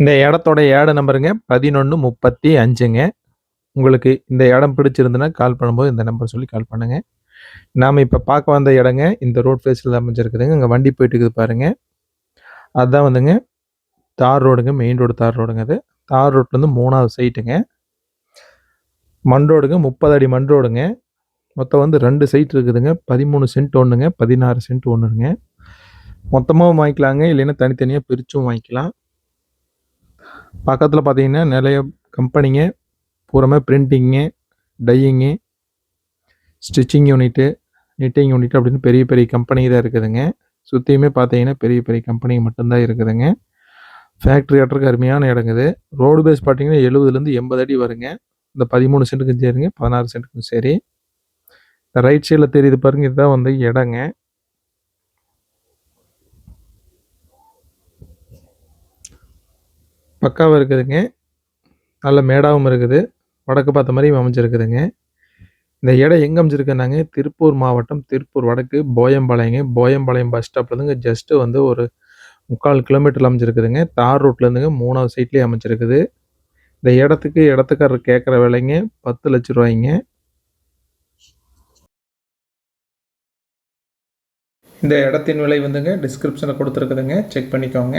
இந்த இடத்தோட ஏட நம்பருங்க. பதினொன்று முப்பத்தி அஞ்சுங்க. உங்களுக்கு இந்த இடம் பிடிச்சிருந்துன்னா கால் பண்ணும்போது இந்த நம்பர் சொல்லி கால் பண்ணுங்க. நாம் இப்போ பார்க்க வந்த இடங்க இந்த ரோட் ஃபேஸில் அமைஞ்சிருக்குதுங்க. இங்கே வண்டி போயிட்டு இருக்குது பாருங்க. அதுதான் வந்துங்க தார் ரோடுங்க மெயின் ரோடு தார் ரோடுங்க அது. தார் ரோட்லேருந்து மூணாவது சைட்டுங்க மண் ரோடுங்க முப்பது அடி மண் ரோடுங்க. மொத்தம் வந்து ரெண்டு சைட் இருக்குதுங்க. பதிமூணு சென்ட் ஒன்றுங்க பதினாறு சென்ட் ஒன்றுங்க மொத்தமாகவும் வாங்கிக்கலாங்க. இல்லைன்னா தனித்தனியாக பிரித்தும் வாங்கிக்கலாம். பக்கத்தில் பார்த்தீங்கன்னா நிறைய கம்பெனிங்க பூராமே printing dyeing stitching unit knitting unit அப்படின்னு பெரிய பெரிய கம்பெனி தான் இருக்குதுங்க. சுற்றியுமே பார்த்தீங்கன்னா பெரிய பெரிய கம்பெனி மட்டும்தான் இருக்குதுங்க. ஃபேக்ட்ரி ஆட்டருக்கு அருமையான இடங்குது ரோடு பேஸ் பார்த்தீங்கன்னா எழுபதுலேருந்து எண்பது அடி வருங்க. இந்த பதிமூணு சென்ட்டுக்கும் சரிங்க பதினாறு சென்ட்டுக்கும் சரி. இந்த ரைட் சைடில் தெரியுது பாருங்க இதுதான் வந்து இடங்க. பக்காவாக இருக்குதுங்க. நல்ல மேடாகவும் இருக்குது. வடக்கு பார்த்த மாதிரி அமைஞ்சிருக்குதுங்க. இந்த இடம் எங்கே அமைஞ்சிருக்குனாங்க திருப்பூர் மாவட்டம் திருப்பூர் வடக்கு போயம்பாளையங்க. போயம்பாளையம் பஸ் ஸ்டாப்லேருந்துங்க ஜஸ்ட்டு வந்து ஒரு முக்கால் கிலோமீட்டரில் அமைஞ்சிருக்குதுங்க. தார் ரோட்லேருந்துங்க மூணாவது சைட்லேயே அமைஞ்சிருக்குது. இந்த இடத்துக்கு இடத்துக்காரர் கேட்குற விலைங்க பத்து லட்ச ரூபாய்ங்க. இந்த இடத்தின் விலை வந்துங்க டிஸ்கிரிப்ஷனில் கொடுத்துருக்குதுங்க. செக் பண்ணிக்கோங்க.